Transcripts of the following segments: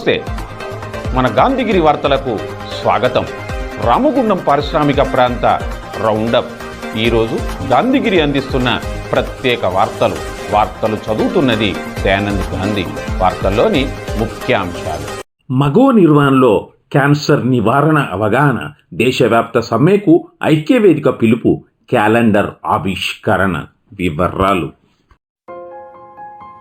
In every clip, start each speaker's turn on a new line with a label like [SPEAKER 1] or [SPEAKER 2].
[SPEAKER 1] నమస్తే. మన గాంధీగిరి వార్తలకు స్వాగతం. రామగుండం పారిశ్రామిక ప్రాంత రౌండప్. ఈరోజు గాంధీగిరి అందిస్తున్న ప్రత్యేక వార్తలు. వార్తలు చదువుతున్నది దయానంద్ గాంధీ. వార్తల్లోని ముఖ్యాంశాలు.
[SPEAKER 2] మగో నిర్వహణలో క్యాన్సర్ నివారణ అవగాహన దేశవ్యాప్త సమ్మెకు ఐక్యవేదిక పిలుపు క్యాలెండర్ ఆవిష్కరణ వివరాలు.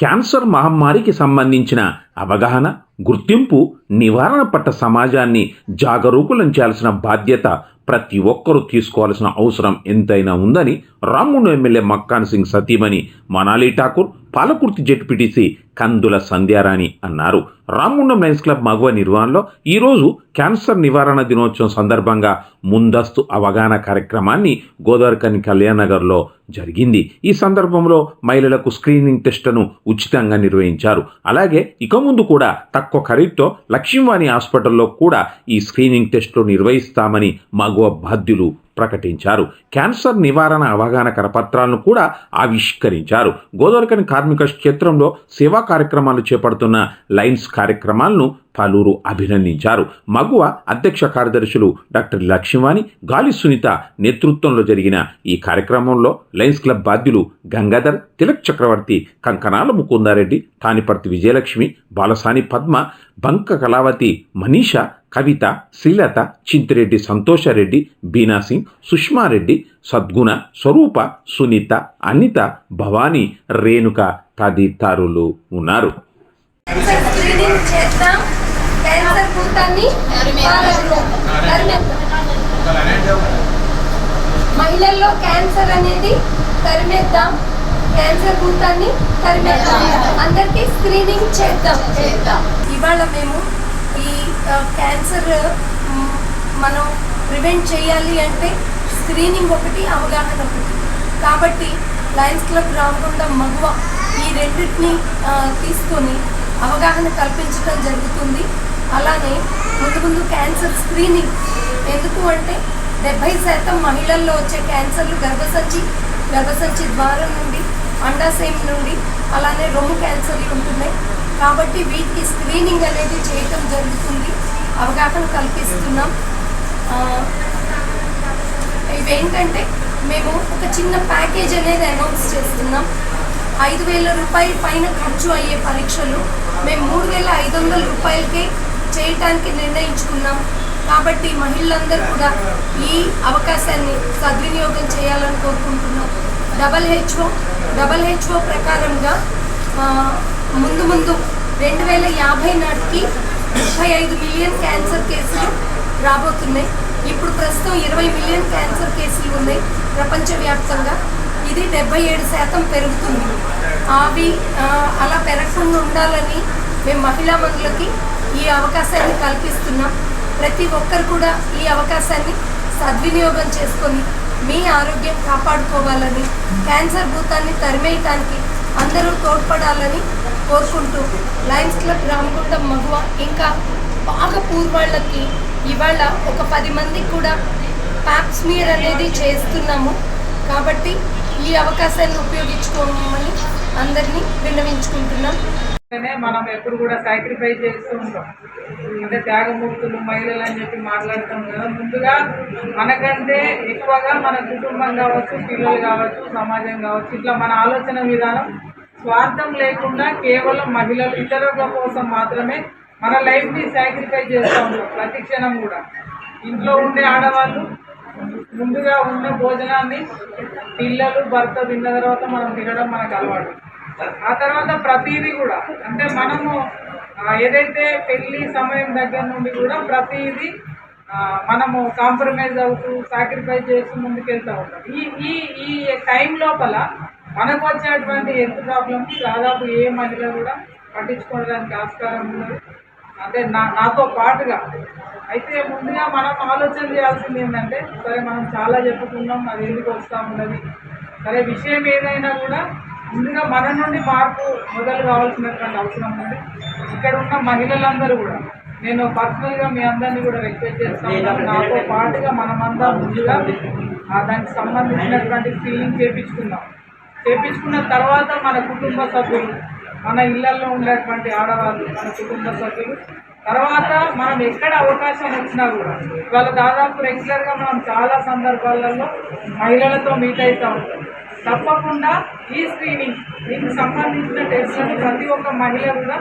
[SPEAKER 2] Cancer మహమ్మారికి సంబంధించిన అవగాహన గుర్తింపు నివారణ పట్ల సమాజాన్ని జాగరూకులం చేయాల్సిన బాధ్యత ప్రతి ఒక్కరూ తీసుకోవాల్సిన అవసరం ఎంతైనా ఉందని రాముడు ఎమ్మెల్యే మక్కాన్ సింగ్ సతీమణి మనాలి ఠాకూర్ పాలకుర్తి జెడ్పీటీసీ కందుల సంధ్యారాణి అన్నారు. రామగుండం లయన్స్ క్లబ్ మగువ నిర్వహణలో ఈరోజు క్యాన్సర్ నివారణ దినోత్సవం సందర్భంగా ముందస్తు అవగాహన కార్యక్రమాన్ని గోదావరికని కళ్యాణ్ నగర్లో జరిగింది. ఈ సందర్భంలో మహిళలకు స్క్రీనింగ్ టెస్టును ఉచితంగా నిర్వహించారు. అలాగే ఇక ముందు కూడా తక్కువ తక్కువ ఖరీదుతో లక్ష్మీవాణి హాస్పిటల్లో కూడా ఈ స్క్రీనింగ్ టెస్టులు నిర్వహిస్తామని మగువ బాధ్యులు ప్రకటించారు. క్యాన్సర్ నివారణ అవగాహన కరపత్రాలను కూడా ఆవిష్కరించారు. గోదావరికని కార్మిక క్షేత్రంలో సేవా కార్యక్రమాలు చేపడుతున్న లైన్స్ కార్యక్రమాలను పలువురు అభినందించారు. మగువ అధ్యక్ష కార్యదర్శులు డాక్టర్ లక్ష్మీవాణి గాలి సునీత నేతృత్వంలో జరిగిన ఈ కార్యక్రమంలో లయన్స్ క్లబ్ బాధ్యులు గంగాధర్ తిలక్ చక్రవర్తి కంకణాల ముకుందారెడ్డి తానిపర్తి విజయలక్ష్మి బాలసాని పద్మ బంక కళావతి మనీష కవిత శ్రీలత చింతిరెడ్డి సంతోషారెడ్డి బీనా సింగ్ సుష్మారెడ్డి సద్గుణ స్వరూప సునీత అనిత భవానీ రేణుక తదితరులు ఉన్నారు.
[SPEAKER 3] తరిమేద్దాం. మహిళల్లో క్యాన్సర్ అనేది తరిమేద్దాం. క్యాన్సర్ భూతాన్ని తరిమేద్దాం. అందరికీ స్క్రీనింగ్ చేద్దాం. చేద్దాం. ఇవాళ మేము ఈ క్యాన్సర్ మనం ప్రివెంట్ చేయాలి అంటే స్క్రీనింగ్ ఒకటి అవగాహన ఒకటి. కాబట్టి లయన్స్ క్లబ్ రామగుండం మగువ ఈ రెండింటిని తీసుకొని అవగాహన కల్పించడం జరుగుతుంది. అలానే ముందు ముందు క్యాన్సర్ స్క్రీనింగ్ ఎందుకు అంటే డెబ్బై శాతం మహిళల్లో వచ్చే క్యాన్సర్లు గర్భసంచి గర్భసంచి ద్వారం నుండి అండాశయం నుండి అలానే రొమ్ము క్యాన్సర్లు ఉంటున్నాయి. కాబట్టి వీటికి స్క్రీనింగ్ అనేది చేయటం జరుగుతుంది. అవగాహన కల్పిస్తున్నాం. ఇవేంటంటే మేము ఒక చిన్న ప్యాకేజ్ అనేది అనౌన్స్ చేస్తున్నాం. ఐదు వేల రూపాయల పైన ఖర్చు అయ్యే పరీక్షలు. మేము మూడు వేల ఐదు వందల రూపాయలకే చేయటానికి నిర్ణయించుకున్నాం. కాబట్టి మహిళలందరూ కూడా ఈ అవకాశాన్ని సద్వినియోగం చేయాలని కోరుకుంటున్నాం. డబల్ హెచ్ఓ డబల్ హెచ్ఓ ప్రకారంగా ముందు ముందు రెండు వేల యాభై నాటికి ముప్పై ఐదు మిలియన్ క్యాన్సర్ కేసులు రాబోతున్నాయి. ఇప్పుడు ప్రస్తుతం ఇరవై మిలియన్ క్యాన్సర్ కేసులు ఉన్నాయి ప్రపంచవ్యాప్తంగా. ఇది డెబ్బై ఏడు శాతం పెరుగుతుంది. అవి అలా పెరగకుండా ఉండాలని మేము మహిళా మందులకి ఈ అవకాశాన్ని కల్పిస్తున్నాం. ప్రతి ఒక్కరు కూడా ఈ అవకాశాన్ని సద్వినియోగం చేసుకొని మీ ఆరోగ్యం కాపాడుకోవాలని క్యాన్సర్ భూతాన్ని తరిమేయటానికి అందరూ తోడ్పడాలని కోరుకుంటూ లయన్స్ క్లబ్ రామగుండం మగువ ఇంకా బాగా పూర్వాళ్ళకి ఇవాళ ఒక పది మందికి కూడా ప్యాప్స్మియర్ అనేది చేస్తున్నాము. కాబట్టి ఈ అవకాశాన్ని ఉపయోగించుకోమని అందరినీ విన్నవించుకుంటున్నాం.
[SPEAKER 4] అనే మనం ఎప్పుడు కూడా సాక్రిఫై చేస్తూ ఉంటాం. అంటే త్యాగమూర్తులు మహిళలు అని చెప్పి మాట్లాడతాం కదా. ముందుగా మనకంటే ఎక్కువగా మన కుటుంబం కావచ్చు పిల్లలు కావచ్చు సమాజం కావచ్చు ఇట్లా మన ఆలోచన విధానం స్వార్థం లేకుండా కేవలం మహిళలు ఇతరుల కోసం మాత్రమే మన లైఫ్ని సాక్రిఫై చేస్తూ ఉంటాం ప్రతి క్షణం కూడా. ఇంట్లో ఉండే ఆడవాళ్ళు ముందుగా ఉన్న భోజనాన్ని పిల్లలు భర్త తిన్న తర్వాత మనం తినడం మనకు అలవాటు. ఆ తర్వాత ప్రతిదీ కూడా అంటే మనము ఏదైతే పెళ్ళి సమయం దగ్గర నుండి కూడా ప్రతిదీ మనము కాంప్రమైజ్ అవుతూ సాక్రిఫైస్ చేస్తూ ముందుకెళ్తూ ఉంటాం. ఈ ఈ ఈ టైం లోపల మనకు వచ్చేటువంటి హెల్త్ ప్రాబ్లమ్స్ దాదాపు ఏ మహిళ కూడా పట్టించుకోవడానికి ఆస్కారం ఉన్నది అంటే నా నాతో పాటుగా. అయితే ముందుగా మనం ఆలోచన చేయాల్సింది ఏంటంటే సరే మనం చాలా చెప్పుకున్నాం అది ఎందుకు వస్తూ ఉన్నది? సరే విషయం ఏదైనా కూడా ముందుగా మన నుండి మార్పు మొదలు కావాల్సినటువంటి అవసరం ఉంది. ఇక్కడ ఉన్న మహిళలందరూ కూడా నేను పర్సనల్గా మీ అందరినీ కూడా రిక్వెస్ట్ చేస్తాను. నాతో పాటుగా మనమంతా ముందుగా ఆ దానికి సంబంధించినటువంటి ఫీలింగ్ చేపించుకుందాం. చేపించుకున్న తర్వాత మన కుటుంబ సభ్యులు మన ఇళ్ళలో ఉండేటువంటి ఆడవాళ్ళు మన కుటుంబ సభ్యులు తర్వాత మనం ఎక్కడ అవకాశం వచ్చినా కూడా ఇవాళ దాదాపు రెగ్యులర్గా మనం చాలా సందర్భాలలో మహిళలతో మీట్ అవుతూ. ఉంటాం తప్పకుండా ఈ స్క్రీనింగ్ దీనికి సంబంధించిన టెస్ట్లను ప్రతి ఒక్క మహిళ కూడా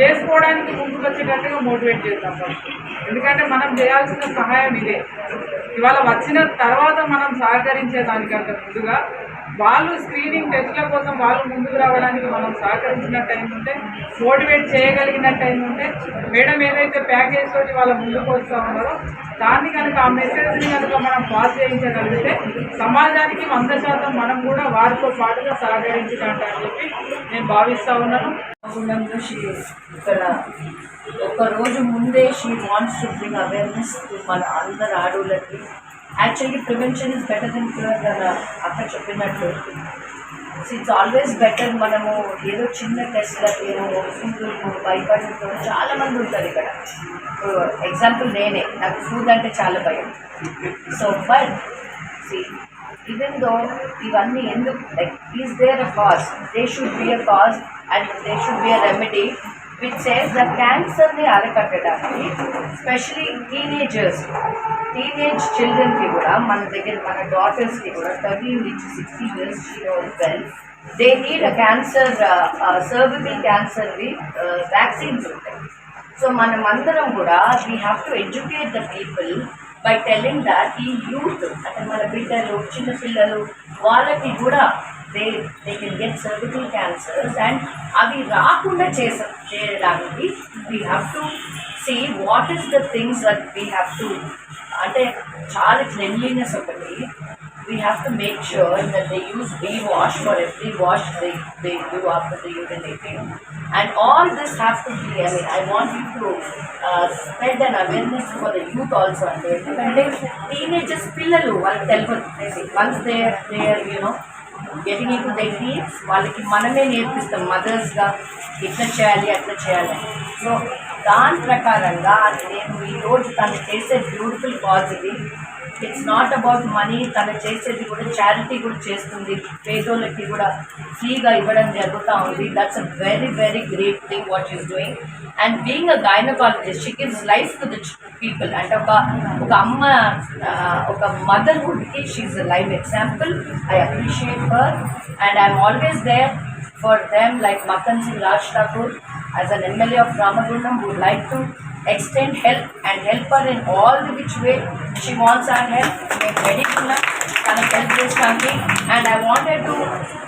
[SPEAKER 4] చేసుకోవడానికి ముందుకు వచ్చేటట్టుగా మోటివేట్ చేద్దాం ఫస్ట్. ఎందుకంటే మనం చేయాల్సిన సహాయం ఇదే ఇవాళ వచ్చిన తర్వాత మనం సహకరించేదానికంటే ముందుగా వాళ్ళు స్క్రీనింగ్ టెస్ట్ల కోసం వాళ్ళు ముందుకు రావడానికి మనం సహకరించినట్టు ఉంటే మోటివేట్ చేయగలిగినట్టు ఉంటే మేడం ఏదైతే ప్యాకేజ్ తోటి వాళ్ళ ముందుకు వస్తూ ఉన్నారో దాన్ని కనుక ఆ మెసేజ్ని కనుక మనం పాస్ చేయించగలిగితే సమాజానికి వంద శాతం మనం కూడా వారితో పాటుగా సహకరించినట్టు అని చెప్పి నేను భావిస్తూ ఉన్నాను.
[SPEAKER 5] ఇక్కడ ఒక రోజు ముందే she wants to bring awareness మన అందరు ఆడవులకి actually prevention is better than cure తన అక్క చెప్పినట్టు. ఇట్స్ ఆల్వేస్ బెటర్ మనము ఏదో చిన్న టెస్ట్లకి సింపుల్ భయపడినట్టు చాలా మంది ఉంటారు ఇక్కడ. ఎగ్జాంపుల్ నేనే. నాకు ఫుడ్ అంటే చాలా భయం. సో బట్ ఈవెన్ దో ఇవన్నీ ఎందుకు like is there a cause they should be a cause and they should be a remedy which says the క్యాన్సర్ని అరికట్టడానికి స్పెషలీ టీనేజర్స్ టీనేజ్ చిల్డ్రన్కి కూడా మన దగ్గర మన డాటర్స్కి కూడా థర్టీన్ నుంచి sixty years well they need a cancer cervical క్యాన్సర్వి vaccines ఉంటాయి. సో మనం అందరం కూడా we have to educate the people by telling that ఈ యూత్ అంటే మన బిడ్డలు చిన్న పిల్లలు వాళ్ళకి కూడా they they can get cervical cancers and అవి రాకుండా చేస చేయడానికి we have to see what is the things that we have to అంటే చాలా క్లెన్లీనెస్ ఒకటి we have to make sure that they use wash for every wash they, they do after the urinating. And all this have to be, I mean, I want you to uh, spread an awareness for the youth also. And they, ఎందుకంటే teenagers పిల్లలు వాళ్ళకి తెలియదు once they they you know getting వాళ్ళకి మనమే నేర్పిస్తాం మదర్స్గా ఇట్లా చేయాలి అట్లా చేయాలి. సో దాని ప్రకారంగా నేను ఈరోజు తను చేసే బ్యూటిఫుల్ కాజ్ ఇది. ఇట్స్ నాట్ అబౌట్ మనీ తను చేసేది కూడా చారిటీ కూడా చేస్తుంది. పేదోళ్ళకి కూడా ఫ్రీగా ఇవ్వడం జరుగుతూ ఉంది. That's a very very great thing what is doing and being a gynaecologist she gives life to the people అంటే ఒక ఒక అమ్మ ఆ, ఒక మదర్హుడ్కి she a live example I appreciate her and I'm always there for them like Makan Singh Raj Thakur as an MLA of Ramagundam would like to extend help and help her in all the which way she wants our help. We're ready to learn and help this country and I wanted to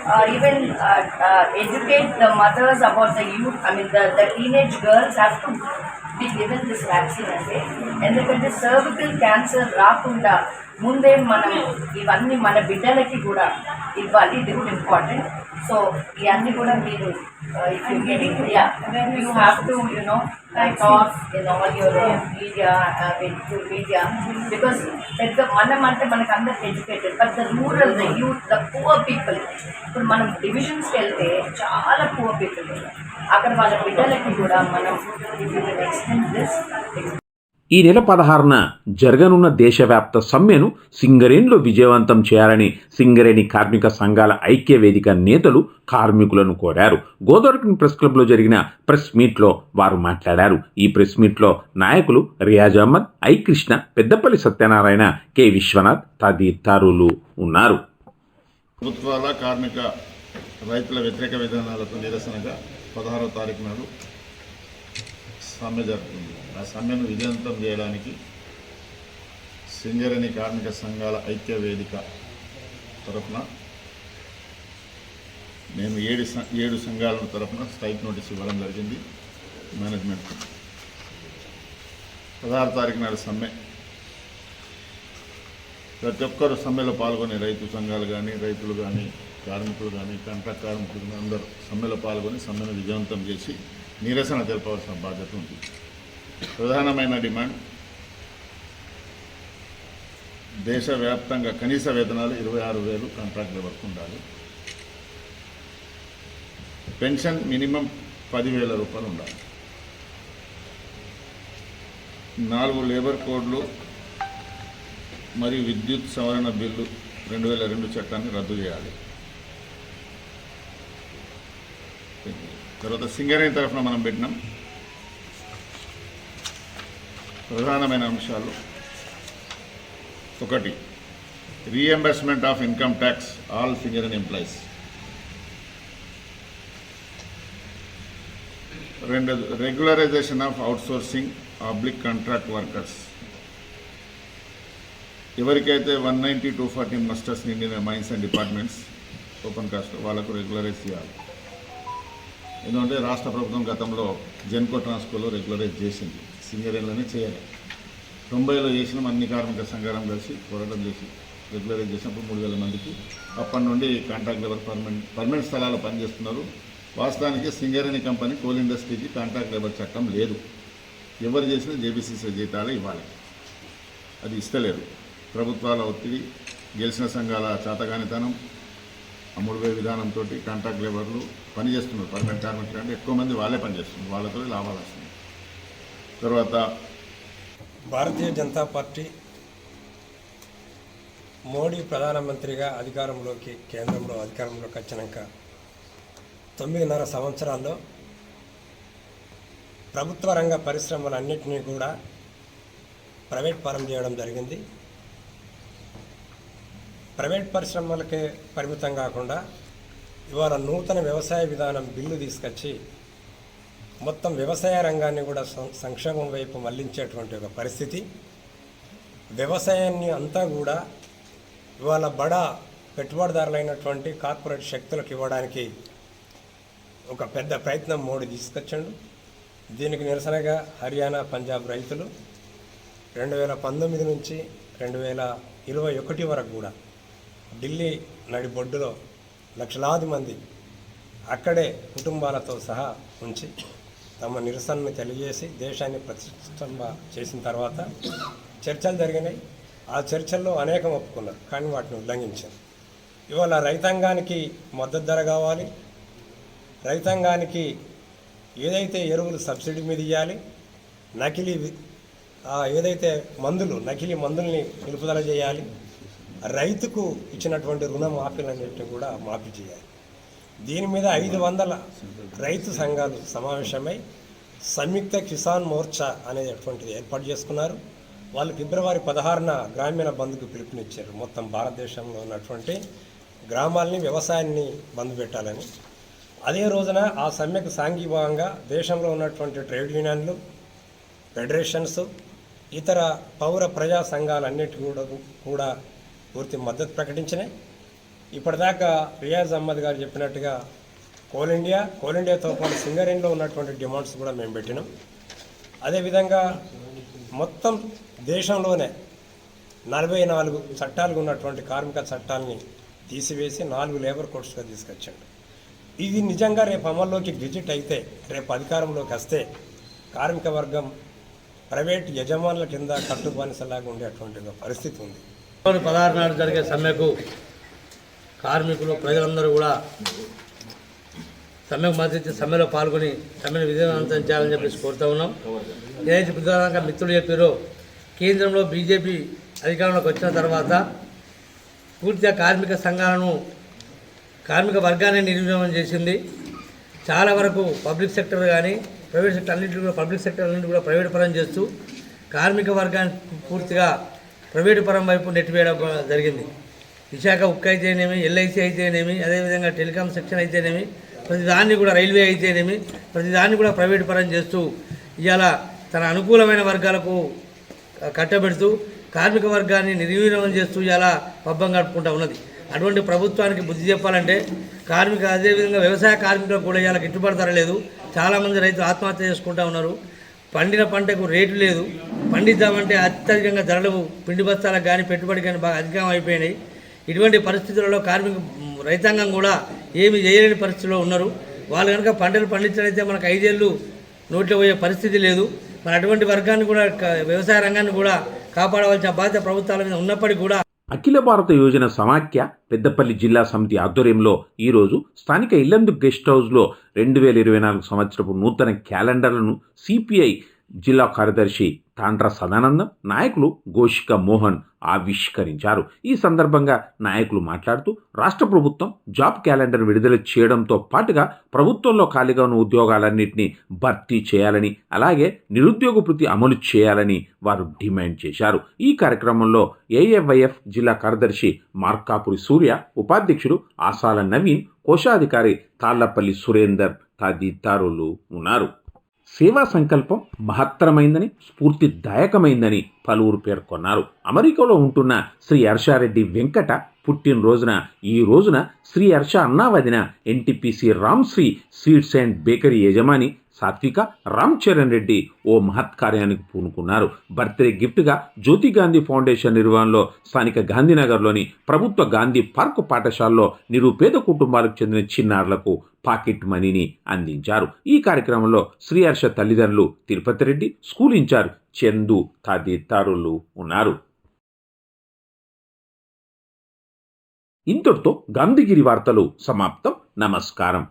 [SPEAKER 5] uh, even uh, uh, educate the mothers about the youth, I mean the, the teenage girls have to be given this vaccine అంటే ఎందుకంటే cervical cancer రాకుండా ముందే మనం ఇవన్నీ మన బిడ్డలకి కూడా ఇవ్వాలి. ఇది కూడా ఇంపార్టెంట్ సో ఇవన్నీ కూడా మీరు if you getting yeah you have to you know talk in all your media to media because పెద్ద మనం అంటే మనకు అందరికి educated but the rural the youth the poor people ఇప్పుడు మనం డివిజన్స్కి వెళ్తే చాలా పువర్ పీపుల్ అక్కడ వాళ్ళ బిడ్డలకి కూడా మనం ఎక్స్టెండ్ దిస్
[SPEAKER 2] ఈ నెల పదహారున జరగనున్న దేశవ్యాప్త సమ్మెను సింగరేణిలో విజయవంతం చేయాలని సింగరేణి కార్మిక సంఘాల ఐక్య వేదిక నేతలు కార్మికులను కోరారు. గోదావరి ప్రెస్ క్లబ్లో జరిగిన ప్రెస్ మీట్లో వారు మాట్లాడారు. ఈ ప్రెస్ మీట్లో నాయకులు రియాజ్ అహ్మద్ ఐ కృష్ణ పెద్దపల్లి సత్యనారాయణ కె విశ్వనాథ్ తదితరులు ఉన్నారు.
[SPEAKER 6] ప్రభుత్వాల కార్మిక రైతుల వ్యతిరేక విధానాలకు నిరసనగా పదహారవ తారీఖు నాడు సమ్మె జరుగుతుంది. ఆ సమ్మెను విజయవంతం చేయడానికి సింగరేణి కార్మిక సంఘాల ఐక్య వేదిక తరఫున మేము ఏడు ఏడు సంఘాల తరఫున స్ట్రైక్ నోటీస్ ఇవ్వడం జరిగింది. మేనేజ్మెంట్ పదహారు తారీఖు నాడు సమ్మె. ప్రతి ఒక్కరు సమ్మెలో పాల్గొని రైతు సంఘాలు కానీ రైతులు కానీ కార్మికులు కానీ కాంట్రాక్ట్ కార్మికులు అందరూ సమ్మెలో పాల్గొని సమ్మెను విజయవంతం చేసి నిరసన తెలపవలసిన బాధ్యత ఉంది. ప్రధానమైన డిమాండ్. దేశవ్యాప్తంగా కనీస వేతనాలు ఇరవై ఆరు వేలు కాంట్రాక్ట్ వరకు ఉండాలి. పెన్షన్ మినిమం పదివేల రూపాయలు ఉండాలి. నాలుగు లేబర్ కోడ్లు మరియు విద్యుత్ సవరణ బిల్లు రెండు వేల రెండు చట్టాన్ని రద్దు చేయాలి. తర్వాత సింగరేణి తరఫున మనం పెట్టినాం. ప్రధానమైన అంశాలు. ఒకటి reimbursement of income tax all Singareni employees రెండు regularization of outsourcing public contract workers ఎవరికైతే one ninety two forty musters నిండిన mines and departments open cast వాళ్ళకు రెగ్యులరైజ్ చేయాలి. ఎందుకంటే రాష్ట్ర ప్రభుత్వం గతంలో జెన్కో ట్రాన్స్కోలో రెగ్యులరైజ్ చేసింది. సింగరేణిలోనే చేయాలి. తొంభైలో చేసిన అన్ని కార్మిక సంఘాలను కలిసి పోరాటం చేసి రెగ్యులరైజ్ చేసినప్పుడు మూడు వేల మందికి. అప్పటి నుండి కాంట్రాక్ట్ లేబర్ పర్మనెంట్ పర్మనెంట్ స్థలాలు పనిచేస్తున్నారు. వాస్తవానికి సింగరేణి కంపెనీ కోల్ ఇండస్ట్రీకి కాంట్రాక్ట్ లేబర్ చట్టం లేదు. ఎవరు చేసినా జేబీసీసీ జీతాలు ఇవ్వాలి. అది ఇస్తలేరు. ప్రభుత్వాల ఒత్తిడి గెలిచిన సంఘాల చాతగానితనం అమ్ముడువే విధానంతో కాంట్రాక్ట్ లేబర్లు పనిచేస్తున్నారు. పర్మనెంట్ కార్మికులు అంటే ఎక్కువ మంది వాళ్ళే పనిచేస్తున్నారు. వాళ్ళతో లాభాలు వస్తున్నాయి. తర్వాత
[SPEAKER 7] భారతీయ జనతా పార్టీ మోడీ ప్రధానమంత్రిగా అధికారంలోకి కేంద్రంలో అధికారంలోకి వచ్చినాక తొమ్మిదిన్నర సంవత్సరాల్లో ప్రభుత్వ రంగ పరిశ్రమలన్నింటినీ కూడా ప్రైవేట్ పరం చేయడం జరిగింది. ప్రైవేట్ పరిశ్రమలకే పరిమితం కాకుండా ఇవాళ నూతన వ్యవసాయ విధానం బిల్లు తీసుకొచ్చి మొత్తం వ్యవసాయ రంగాన్ని కూడా సం- సంక్షేమం వైపు మళ్ళించేటువంటి ఒక పరిస్థితి. వ్యవసాయాన్ని అంతా కూడా ఇవాళ బడా పెట్టుబడిదారులైనటువంటి కార్పొరేట్ శక్తులకు ఇవ్వడానికి ఒక పెద్ద ప్రయత్నం మోడీ తీసుకొచ్చాడు. దీనికి నిరసనగా హర్యానా పంజాబ్ రైతులు రెండు వేల పంతొమ్మిది నుంచి రెండు వేల ఇరవై ఒకటి వరకు కూడా ఢిల్లీ నడిబొడ్డులో లక్షలాది మంది అక్కడే కుటుంబాలతో సహా ఉంచి తమ నిరసనను తెలియజేసి దేశాన్ని ప్రతిష్టంభ చేసిన తర్వాత చర్చలు జరిగినాయి. ఆ చర్చల్లో అనేకం ఒప్పుకున్నారు కానీ వాటిని ఉల్లంఘించారు. ఇవాళ రైతాంగానికి మద్దతు ధర కావాలి. రైతాంగానికి ఏదైతే ఎరువులు సబ్సిడీ మీద ఇవ్వాలి నకిలీ ఏదైతే మందులు నకిలీ మందుల్ని నిలుపుదల చేయాలి రైతుకు ఇచ్చినటువంటి రుణ మాఫీలన్నింటినీ కూడా మాఫీ చేయాలి. దీని మీద ఐదు వందల రైతు సంఘాలు సమావేశమై సంయుక్త కిసాన్ మోర్చా అనేటువంటిది ఏర్పాటు చేసుకున్నారు. వాళ్ళు ఫిబ్రవరి పదహారున గ్రామీణ బంద్కు పిలుపునిచ్చారు. మొత్తం భారతదేశంలో ఉన్నటువంటి గ్రామాల్ని వ్యవసాయాన్ని బంద్ పెట్టాలని. అదే రోజున ఆ సమ్మెకు సాంఘీభావంగా దేశంలో ఉన్నటువంటి ట్రేడ్ యూనియన్లు ఫెడరేషన్స్ ఇతర పౌర ప్రజా సంఘాలన్నిటి కూడా కూడా పూర్తి మద్దతు ప్రకటించినాయి. ఇప్పటిదాకా రియాజ్ అహ్మద్ గారు చెప్పినట్టుగా కోల్ ఇండియా కోల్ ఇండియాతో పాటు సింగరేణిలో ఉన్నటువంటి డిమాండ్స్ కూడా మేము పెట్టినాం. అదేవిధంగా మొత్తం దేశంలోనే నలభై నాలుగు చట్టాలు ఉన్నటువంటి కార్మిక చట్టాలని తీసివేసి నాలుగు లేబర్ కోడ్స్గా తీసుకొచ్చాడు. ఇది నిజంగా రేపు అమల్లోకి డిజిట్ అయితే రేపు అధికారంలోకి వస్తే కార్మిక వర్గం ప్రైవేట్ యజమానుల కింద కట్టుబానిసలాగా ఉండేటువంటి పరిస్థితి ఉంది.
[SPEAKER 8] పదహారు నాడు జరిగే సమ్మెకు కార్మికులు ప్రజలందరూ కూడా సమ్మెకు మద్దతు సమ్మెలో పాల్గొని సమ్మెను విజయవంతం చేయాలని చెప్పేసి కోరుతా ఉన్నాం. ఏదైతే ప్రధానంగా మిత్రులు చెప్పారో కేంద్రంలో బీజేపీ అధికారంలోకి వచ్చిన తర్వాత పూర్తిగా కార్మిక సంఘాలను కార్మిక వర్గాన్ని నిర్వీర్యం చేసింది. చాలా వరకు పబ్లిక్ సెక్టర్ కానీ ప్రైవేట్ సెక్టర్ అన్నింటి కూడా పబ్లిక్ సెక్టర్ అన్నింటి కూడా ప్రైవేట్ పరం చేస్తూ కార్మిక వర్గాన్ని పూర్తిగా ప్రైవేటు పరం వైపు నెట్టివేయడం జరిగింది. విశాఖ ఉక్కు అయితేనేమి ఎల్ఐసి అయితేనేమి అదేవిధంగా టెలికాం సెక్షన్ అయితేనేమి ప్రతి దాన్ని కూడా రైల్వే అయితేనేమి ప్రతిదాన్ని కూడా ప్రైవేట్ పరం చేస్తూ ఇవాళ తన అనుకూలమైన వర్గాలకు కట్టబెడుతూ కార్మిక వర్గాన్ని నిర్వీర్యం చేస్తూ ఇలా పబ్బం గడుపుకుంటా ఉన్నది. అటువంటి ప్రభుత్వానికి బుద్ధి చెప్పాలంటే కార్మిక అదేవిధంగా వ్యవసాయ కార్మికులకు కూడా ఇలా గిట్టుబాటు ధర లేదు. చాలామంది రైతులు ఆత్మహత్య చేసుకుంటా ఉన్నారు. పండిన పంటకు రేటు లేదు. పండిద్దామంటే అత్యధికంగా ధరలు పిండి బస్తాలకు కానీ పెట్టుబడి కానీ బాగా అధికం అయిపోయినాయి. ఇటువంటి పరిస్థితులలో కార్మిక రైతాంగం కూడా ఏమి చేయలేని పరిస్థితిలో ఉన్నారు. వాళ్ళు కనుక పంటలు పండించడైతే మనకు ఐదేళ్ళు నోట్లో పోయే పరిస్థితి లేదు. మరి అటువంటి వర్గాన్ని కూడా వ్యవసాయ రంగాన్ని కూడా కాపాడవలసిన బాధ్యత ప్రభుత్వాల మీద ఉన్నప్పటికీ కూడా
[SPEAKER 2] అఖిల భారత యోజన సమాఖ్య పెద్దపల్లి జిల్లా సమితి ఆధ్వర్యంలో ఈరోజు స్థానిక ఇల్లందు గెస్ట్ హౌస్లో రెండు వేల ఇరవై నాలుగు సంవత్సరపు నూతన క్యాలెండర్లను సిపిఐ జిల్లా కార్యదర్శి తాండ్ర సదానందం నాయకులు గోషిక మోహన్ ఆవిష్కరించారు. ఈ సందర్భంగా నాయకులు మాట్లాడుతూ రాష్ట్ర ప్రభుత్వం జాబ్ క్యాలెండర్ విడుదల చేయడంతో పాటుగా ప్రభుత్వంలో ఖాళీగా ఉన్న ఉద్యోగాలన్నింటినీ భర్తీ చేయాలని అలాగే నిరుద్యోగ వృత్తి అమలు చేయాలని వారు డిమాండ్ చేశారు. ఈ కార్యక్రమంలో ఏఏవైఎఫ్ జిల్లా కార్యదర్శి మార్కాపురి సూర్య ఉపాధ్యక్షుడు ఆసాల నవీన్ కోశాధికారి తాళ్ళపల్లి సురేందర్ తదితరులు ఉన్నారు. సేవా సంకల్పం మహత్తరమైందని స్ఫూర్తిదాయకమైందని పలువురు పేర్కొన్నారు. అమెరికాలో ఉంటున్న శ్రీ హర్షారెడ్డి వెంకట పుట్టినరోజున ఈ రోజున Shri Harsha అన్నావదిన NTPC Ramshri sweets and bakery యజమాని సాత్విక రామ్ చరణ్ రెడ్డి ఓ మహత్ కార్యానికి పూనుకున్నారు. బర్త్డే గిఫ్ట్గా జ్యోతి గాంధీ ఫౌండేషన్ నిర్వహణలో స్థానిక గాంధీనగర్లోని ప్రభుత్వ గాంధీ పార్క్ పాఠశాలలో నిరుపేద కుటుంబాలకు చెందిన చిన్నారులకు పాకెట్ మనీని అందించారు. ఈ కార్యక్రమంలో శ్రీహర్ష తల్లిదండ్రులు తిరుపతి రెడ్డి స్కూల్ ఇన్ఛార్జ్ చందు తదితరులు ఉన్నారు. ఇంతటితో గాంధీగిరి వార్తలు సమాప్తం. నమస్కారం.